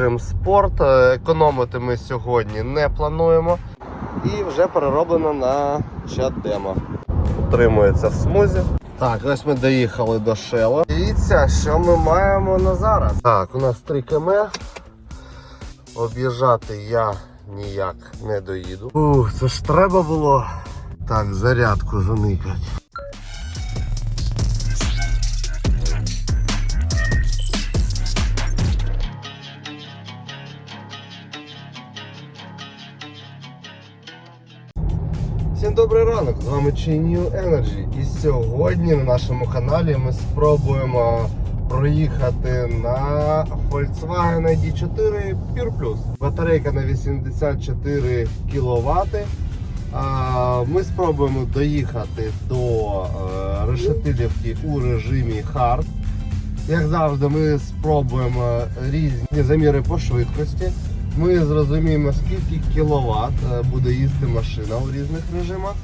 Режим спорт. Е, Економити ми сьогодні не плануємо. І вже перероблено на чат демо. Утримується в смузі. Так, ось ми доїхали до Шела. Дивіться, що ми маємо на зараз. Так, у нас 3 км. Об'їжджати я ніяк не доїду. Ух, це ж треба було. Так, зарядку заникать. Всім добрий ранок, з вами Chi New Energy. І сьогодні на нашому каналі ми спробуємо проїхати на Volkswagen ID4 Pure Plus. Батарейка на 84 кВт. Ми спробуємо доїхати до е, Решетилівки у режимі Hard. Як завжди, ми спробуємо різні заміри по швидкості. Ми зрозуміємо, скільки кіловат е, буде їсти машина у різних режимах.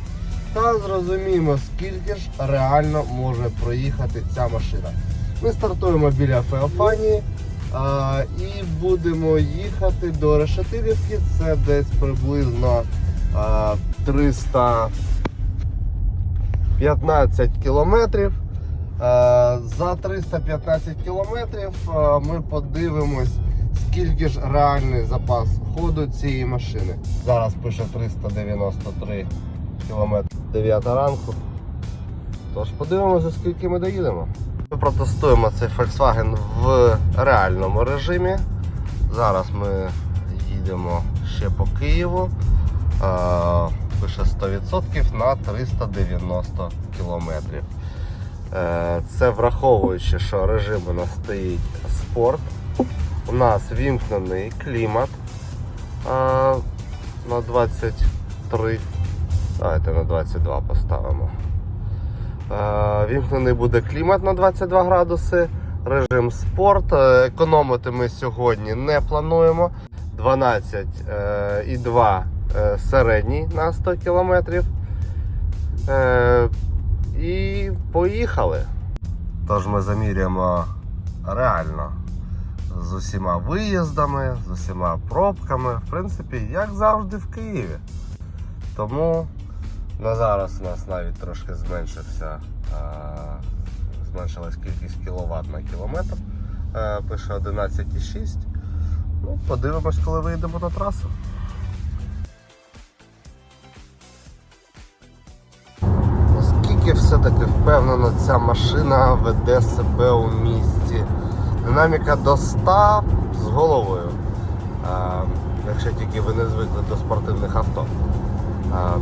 Та зрозуміємо, скільки ж реально може проїхати ця машина. Ми стартуємо біля Феофанії а, і будемо їхати до Решетилівки. Це десь приблизно а, 315 кілометрів. Е, За 315 кілометрів е, ми подивимось, скільки ж реальний запас ходу цієї машини. Зараз пише 393 кілометри 9 ранку. Тож подивимося, скільки ми доїдемо. Ми протестуємо цей Volkswagen в реальному режимі. Зараз ми їдемо ще по Києву. Пише 100% на 390 кілометрів. Е, Це враховуючи, що режим у нас стоїть спорт. У нас вімкнений клімат е, на 23. Давайте на 22 поставимо. Е, Вімкнений буде клімат на 22 градуси. Режим спорт. Е, Економити ми сьогодні не плануємо. 12,2 е, середній на 100 кілометрів. Е, і поїхали. Тож ми заміряємо реально з усіма виїздами, з усіма пробками. В принципі, як завжди в Києві. Тому на зараз у нас навіть трошки зменшився, е, зменшилась кількість кіловат на кілометр. Е, пише 11,6. Ну, подивимось, коли вийдемо на трасу. Наскільки все-таки впевнено ця машина веде себе у місті. Динаміка до 100 з головою. Якщо тільки ви не звикли до спортивних авто.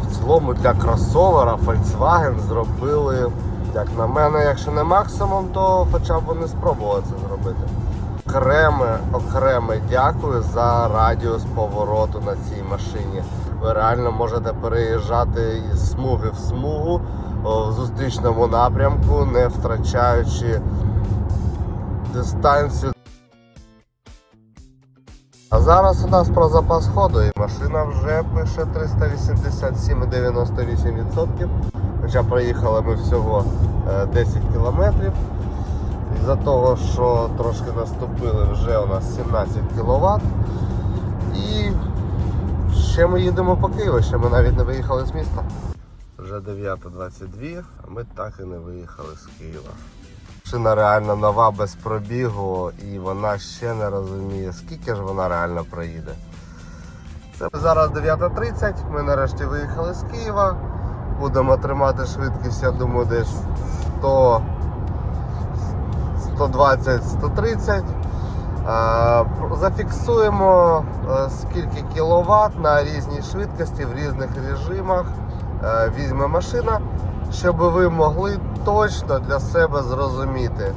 В цілому для кросовера Volkswagen зробили, як на мене, якщо не максимум, то хоча б вони спробували це зробити. Окреме, окреме дякую за радіус повороту на цій машині. Ви реально можете переїжджати із смуги в смугу в зустрічному напрямку, не втрачаючи дистанцію. А зараз у нас про запас ходу і машина вже пише 387,98%. Хоча проїхали ми всього е, 10 кілометрів. Із-за того, що трошки наступили, вже у нас 17 кВт. І ще ми їдемо по Києву, ще ми навіть не виїхали з міста. Вже 9.22, а ми так і не виїхали з Києва. Машина реально нова без пробігу і вона ще не розуміє, скільки ж вона реально проїде. Це зараз 9.30, ми нарешті виїхали з Києва. Будемо тримати швидкість, я думаю, десь 100 120-130. Е, Зафіксуємо е, скільки кіловат на різній швидкості в різних режимах е, візьме машина, щоб ви могли точно для себе зрозуміти,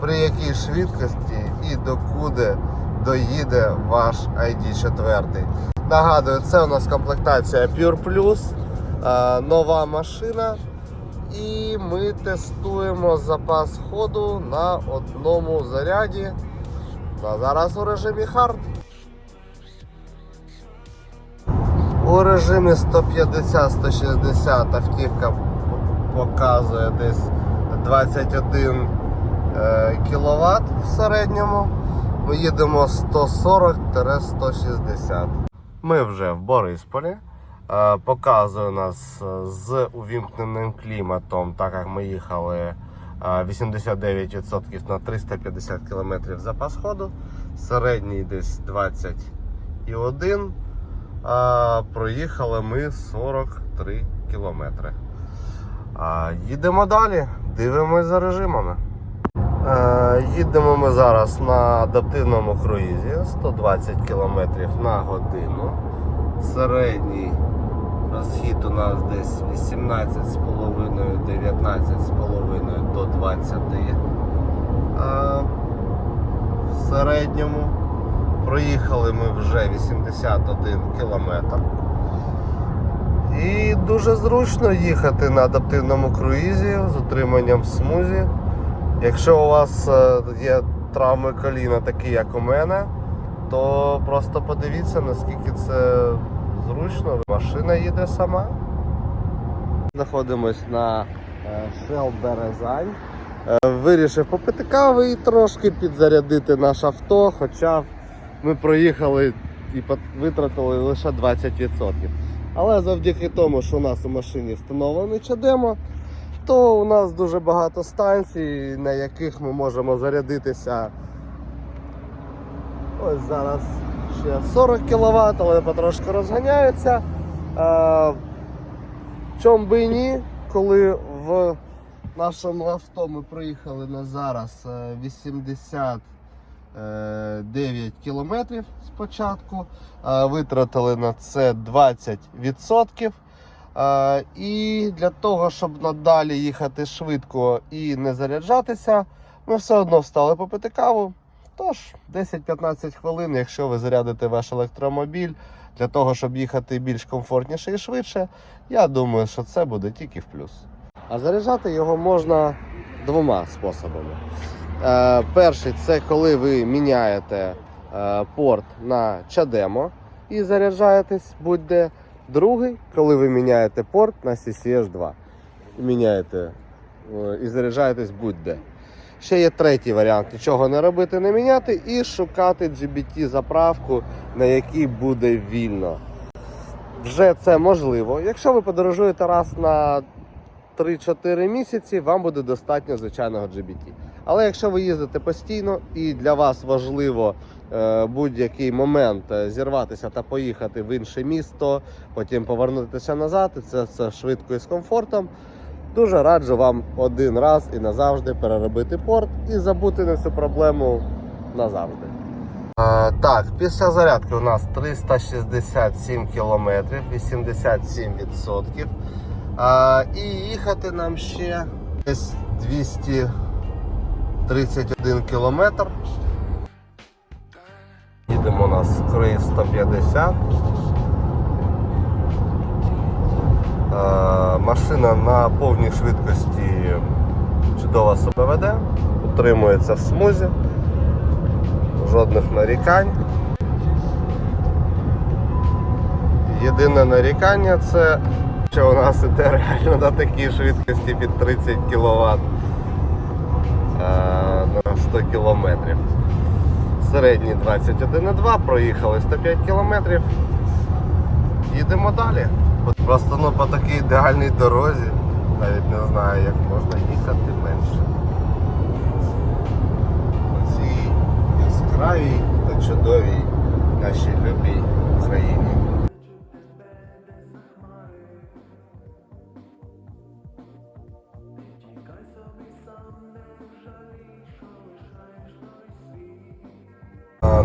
при якій швидкості і докуди доїде ваш ID4. Нагадую, це у нас комплектація Pure Plus, е, нова машина. І ми тестуємо запас ходу на одному заряді. А зараз у режимі Hard. У режимі 150-160 автівка показує десь 21 кВт в середньому. Ми їдемо 140-160. Ми вже в Борисполі. Е, Показує нас е, з увімкненим кліматом, так як ми їхали е, 89% на 350 км запас ходу. Середній десь 21. А проїхали ми 43 кілометри. Їдемо далі, дивимось за режимами. Е, їдемо ми зараз на адаптивному круїзі 120 км на годину. Середній розхід у нас десь 18,5-19,5 до 20. Е, в середньому проїхали ми вже 81 кілометр. І дуже зручно їхати на адаптивному круїзі з утриманням смузі. Якщо у вас е, є травми коліна, такі як у мене, то просто подивіться, наскільки це зручно. Машина їде сама. Знаходимось на е, Shell Березань. Е, Вирішив попити кави і трошки підзарядити наше авто, хоча ми проїхали і витратили лише 20%. Але завдяки тому, що у нас у машині встановлений чадемо, то у нас дуже багато станцій, на яких ми можемо зарядитися. Ось зараз ще 40 кВт, але потрошки розганяються. Чом би і ні, коли в нашому авто ми приїхали на зараз е, 80. Е, 9 кілометрів спочатку. Е, витратили на це 20%. Е, і для того, щоб надалі їхати швидко і не заряджатися, ми все одно встали попити каву. Тож, 10-15 хвилин, якщо ви зарядите ваш електромобіль для того, щоб їхати більш комфортніше і швидше, я думаю, що це буде тільки в плюс. А заряджати його можна двома способами. Е, перший це коли ви міняєте е, порт на чадемо і заряджаєтесь будь-де. Другий, коли ви міняєте порт на CCS 2 міняєте е, і заряджаєтесь будь-де. Ще є третій варіант: нічого не робити, не міняти і шукати GBT заправку, на якій буде вільно. Вже це можливо. Якщо ви подорожуєте раз на 3-4 місяці, вам буде достатньо звичайного GBT. Але якщо ви їздите постійно і для вас важливо е, будь-який момент е, зірватися та поїхати в інше місто, потім повернутися назад, і це все швидко і з комфортом. Дуже раджу вам один раз і назавжди переробити порт і забути на цю проблему назавжди. Е, так, після зарядки у нас 367 кілометрів, 87%. Е, і їхати нам ще десь 231 кілометр. Їдемо у нас круїз 150. Е, Машина на повній швидкості чудово себе веде, утримується в смузі, жодних нарікань. Єдине нарікання це, що у нас іде реально на такій швидкості під 30 кВт на 100 км. Середній 21,2, проїхали 105 км. Їдемо далі. Просто ну, по такій ідеальній дорозі. Навіть не знаю, як можна їхати менше. У цій яскравій та чудовій нашій любій Україні.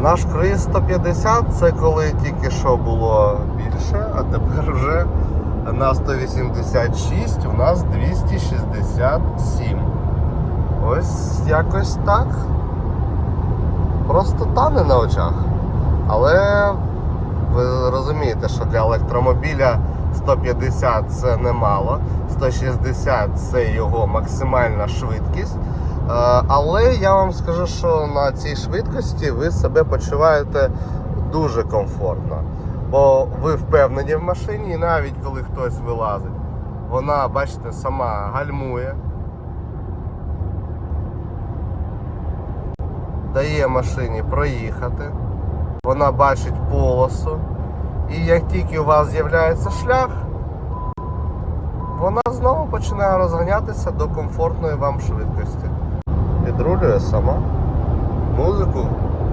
Наш круїз 150 це коли тільки що було більше, а тепер вже на 186 у нас 267. Ось якось так. Просто тане на очах. Але ви розумієте, що для електромобіля 150 це немало, 160 це його максимальна швидкість. Е, Але я вам скажу, що на цій швидкості ви себе почуваєте дуже комфортно. Бо ви впевнені в машині, і навіть коли хтось вилазить, вона, бачите, сама гальмує. дає машині проїхати, вона бачить полосу, і як тільки у вас з'являється шлях, вона знову починає розганятися до комфортної вам швидкості. Підрулює сама, музику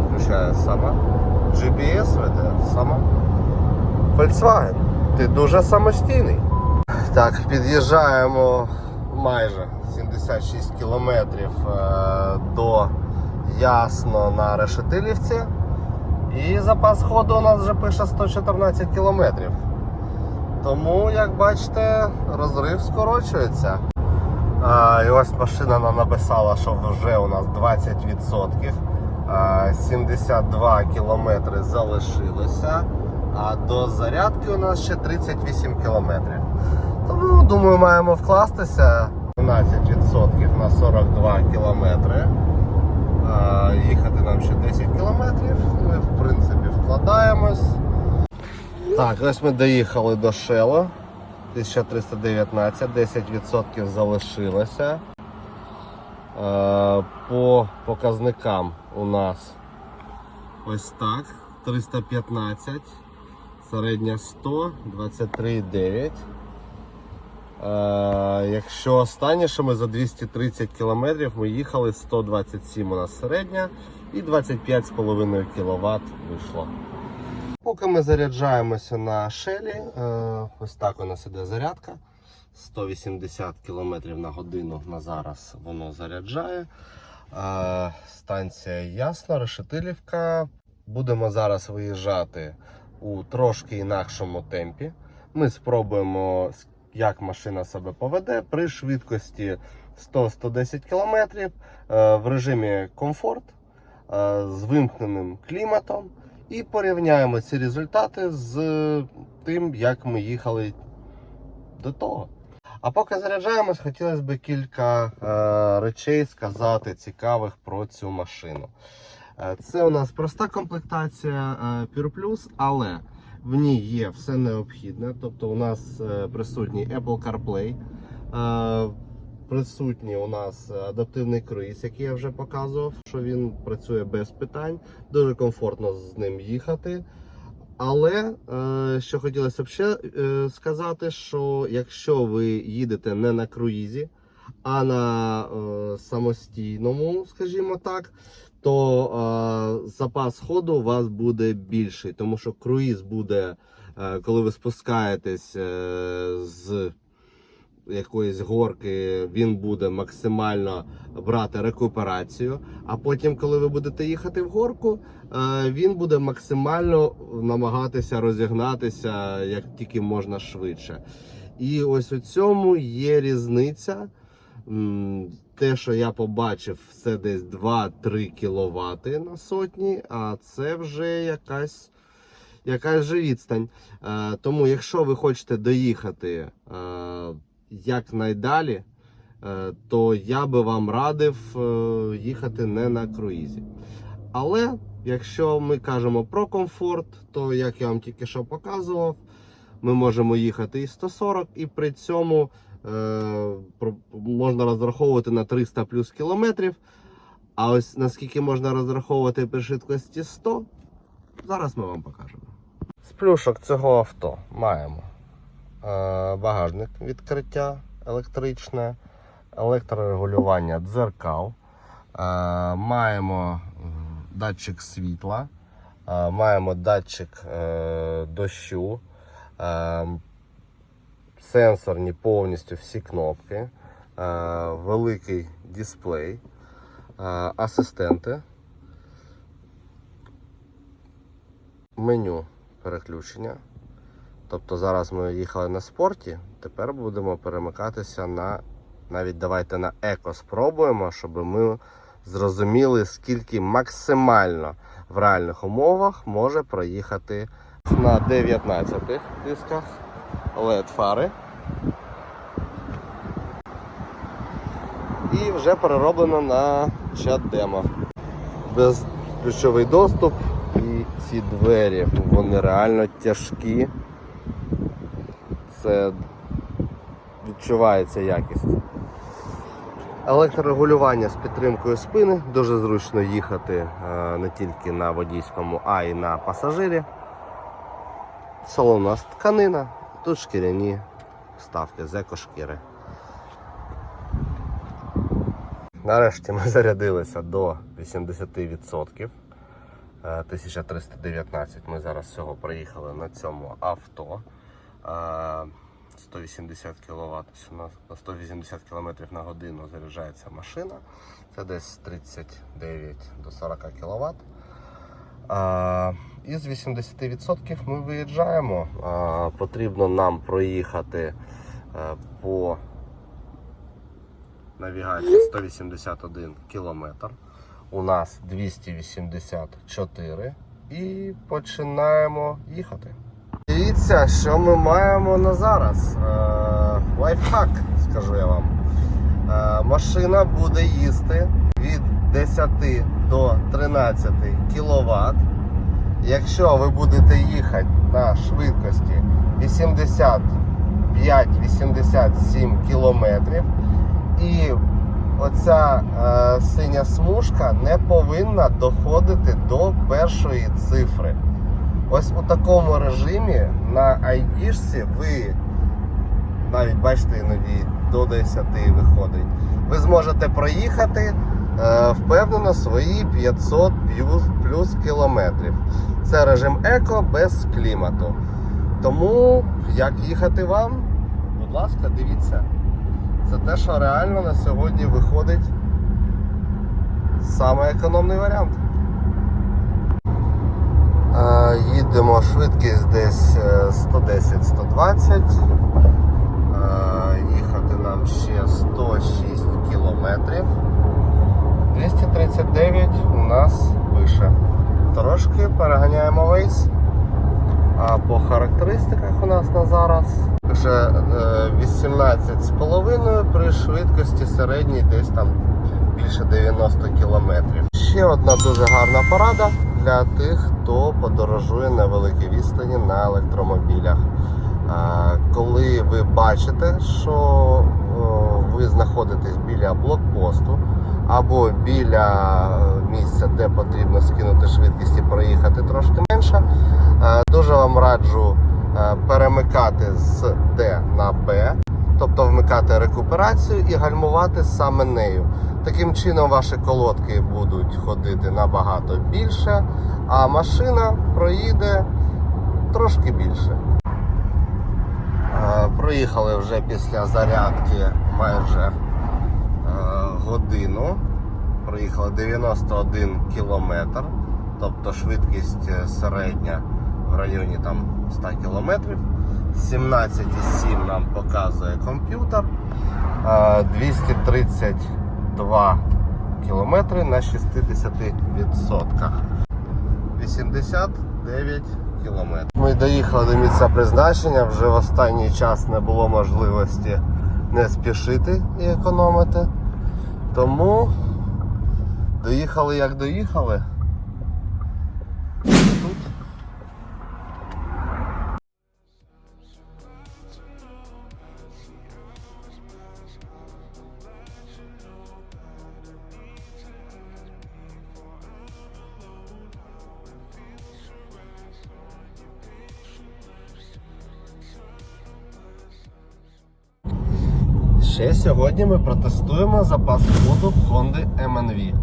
включає сама, GPS веде сама. Volkswagen, ти дуже самостійний. Так, під'їжджаємо майже 76 кілометрів е, до Ясно на Решетилівці. І запас ходу у нас вже пише 114 кілометрів. Тому, як бачите, розрив скорочується. А, і ось машина нам написала, що вже у нас 20%. 72 кілометри залишилося. А до зарядки у нас ще 38 кілометрів. Тому, думаю, маємо вкластися 12% на 42 кілометри. Їхати нам ще 10 кілометрів. Ми, в принципі, вкладаємось. Так, ось ми доїхали до Шело. 1319, 10% залишилося. Е, По показникам у нас ось так. 315, середня 100, 23,9. Е, Якщо останнє, що ми за 230 км ми їхали 127 у нас середня і 25,5 кВт вийшло. Поки ми заряджаємося на шелі, ось так у нас іде зарядка. 180 км на годину на зараз воно заряджає. Е, Станція Ясна, Решетилівка. Будемо зараз виїжджати у трошки інакшому темпі. Ми спробуємо, як машина себе поведе при швидкості 100-110 км е, в режимі комфорт е, з вимкненим кліматом. І порівняємо ці результати з тим, як ми їхали до того. А поки заряджаємось, хотілося б кілька е, речей сказати цікавих про цю машину. Е, це у нас проста комплектація е, Pure Plus, але в ній є все необхідне. Тобто у нас е, присутній Apple CarPlay, присутній у нас адаптивний круїз, який я вже показував, що він працює без питань. Дуже комфортно з ним їхати. Але е, що хотілося б ще е, сказати, що якщо ви їдете не на круїзі, а на е, самостійному, скажімо так, то запас ходу у вас буде більший, тому що круїз буде, коли ви спускаєтесь з якоїсь горки, він буде максимально брати рекуперацію. А потім, коли ви будете їхати в горку, е, він буде максимально намагатися розігнатися як тільки можна швидше. І ось у цьому є різниця. Те, що я побачив, це десь 2-3 кВт на сотні, а це вже якась, якась же відстань. Е, Тому, якщо ви хочете доїхати е, якнайдалі, е, то я би вам радив е, їхати не на круїзі. Але якщо ми кажемо про комфорт, то як я вам тільки що показував, ми можемо їхати і 140, і при цьому е, можна розраховувати на 300 плюс кілометрів. А ось наскільки можна розраховувати при швидкості 100, зараз ми вам покажемо. З плюшок цього авто маємо багажник відкриття електричне, електрорегулювання дзеркал, е, маємо датчик світла, е, маємо датчик е, дощу, е, сенсорні повністю всі кнопки, е, великий дисплей, е, асистенти, меню переключення. Тобто зараз ми їхали на спорті, тепер будемо перемикатися на навіть давайте на еко спробуємо, щоб ми зрозуміли, скільки максимально в реальних умовах може проїхати на 19 дисках LED фари. І вже перероблено на чат демо. Безключовий доступ і ці двері, вони реально тяжкі. Це відчувається якість. Електрорегулювання з підтримкою спини. Дуже зручно їхати е, не тільки на водійському, а й на пасажирі. Салон у нас тканина, тут шкіряні вставки з екошкіри. Нарешті ми зарядилися до 80%. Е, 1319 ми зараз всього проїхали на цьому авто. Е, 180 кВт, на 180 км на годину заряджається машина. Це десь 39 до 40 кВт. А, із 80% ми виїжджаємо. Потрібно нам проїхати е, по навігації 181 кілометр. У нас 284 і починаємо їхати. Дивіться, що ми маємо на зараз. Е, лайфхак, скажу я вам. Е, машина буде їсти від 10 до 13 кВт. Якщо ви будете їхати на швидкості 85-87 км, і оця е, синя смужка не повинна доходити до першої цифри. Ось у такому режимі на айдішці ви навіть бачите, іноді до 10 виходить. Ви зможете проїхати е, впевнено свої 500 плюс, плюс кілометрів. Це режим еко без клімату. Тому як їхати вам, будь ласка, дивіться. Це те, що реально на сьогодні виходить саме економний варіант. Е, Їдемо швидкість десь е, 110-120. Е, Їхати нам ще 106 кілометрів. 239 у нас вище. Трошки переганяємо вейс. А по характеристиках у нас на зараз вже 18,5 при швидкості середній десь там більше 90 км. Ще одна дуже гарна порада для тих, хто подорожує на великій відстані на електромобілях. Коли ви бачите, що ви знаходитесь біля блокпосту або біля місця, де потрібно скинути швидкість і проїхати трошки менше, дуже вам раджу перемикати з D на B, тобто вмикати рекуперацію і гальмувати саме нею. Таким чином ваші колодки будуть ходити набагато більше, а машина проїде трошки більше. Е, Проїхали вже після зарядки майже е, годину. Проїхали 91 кілометр, тобто швидкість е, середня в районі там 100 кілометрів. 17,7 нам показує комп'ютер. Е, 232 кілометри на 60%. 89 кілометрів. Ми доїхали до місця призначення, вже в останній час не було можливості не спішити і економити. Тому доїхали як доїхали. Ще сьогодні ми протестуємо запас ходу Honda MNV.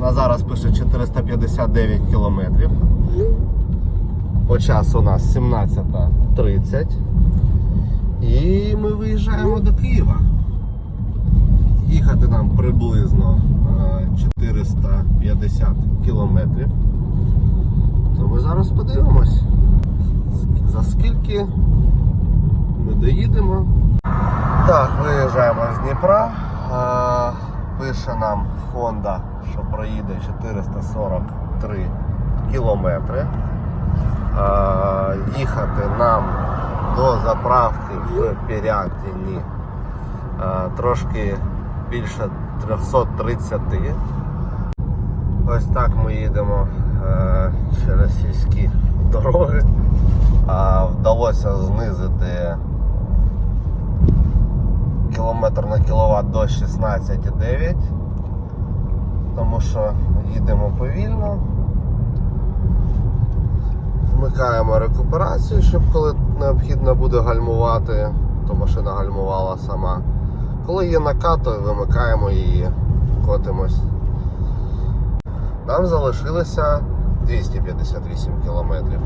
На зараз пише 459 кілометрів. По часу у нас 17.30. І ми виїжджаємо до Києва. Їхати нам приблизно е, 450 кілометрів. То ми зараз подивимось, за скільки доїдемо. Так, виїжджаємо з Дніпра. Е, Пише нам Honda, що проїде 443 кілометри. Е, Їхати нам до заправки в Пірятині е, трошки більше 330. Ось так ми їдемо через сільські дороги. Вдалося знизити км на кіловат до 16,9. Тому що їдемо повільно. Вмикаємо рекуперацію, щоб коли необхідно буде гальмувати, то машина гальмувала сама. Коли є накат, то вимикаємо її, котимось. Нам залишилося 258 кілометрів.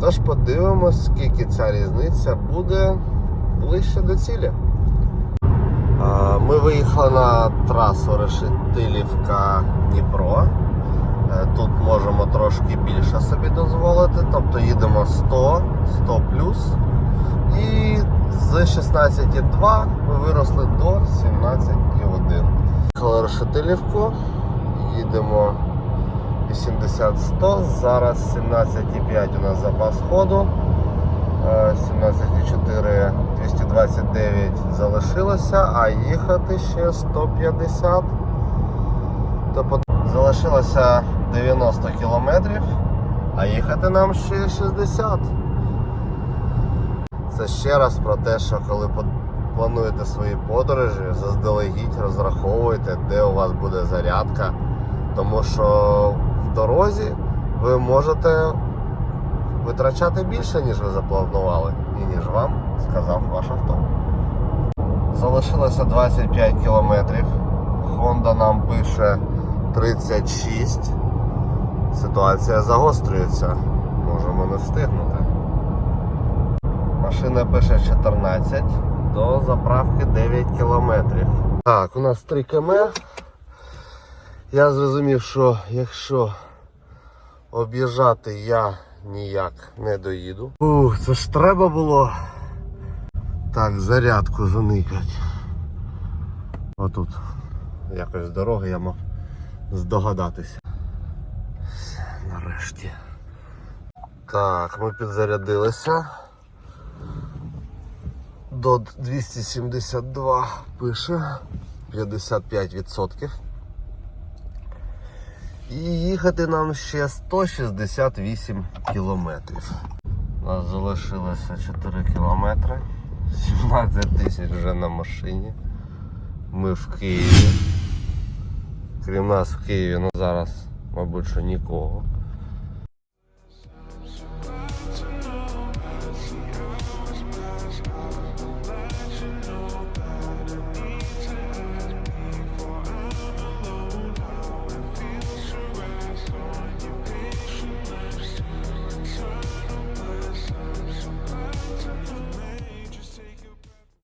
Тож подивимось, скільки ця різниця буде ближче до цілі. А, Ми виїхали на трасу Решетилівка Дніпро. Е, Тут можемо трошки більше собі дозволити, тобто їдемо 100, 100 плюс. І з 16,2 ми виросли до 17,1. Їхали Решетилівку, їдемо 80-100, зараз 17,5 у нас запас ходу. Е, 17,4 229 залишилося, а їхати ще 150. Тобто залишилося 90 кілометрів, а їхати нам ще 60. Це ще раз про те, що коли плануєте свої подорожі, заздалегідь розраховуйте, де у вас буде зарядка. Тому що в дорозі ви можете витрачати більше, ніж ви запланували, і ніж вам сказав ваш авто. Залишилося 25 кілометрів. Honda нам пише 36. Ситуація загострюється. Можемо не встигнути. Машина пише 14. До заправки 9 кілометрів. Так, у нас 3 км. Я зрозумів, що якщо об'їжджати я ніяк не доїду. Ух, це ж треба було так зарядку заникати. Отут. Якось з дороги я мав здогадатися. Нарешті. Так, ми підзарядилися. До 272 пише 55%. І їхати нам ще 168 кілометрів. У нас залишилося 4 кілометри. 17 тисяч вже на машині. Ми в Києві. Крім нас в Києві, ну зараз, мабуть, що нікого.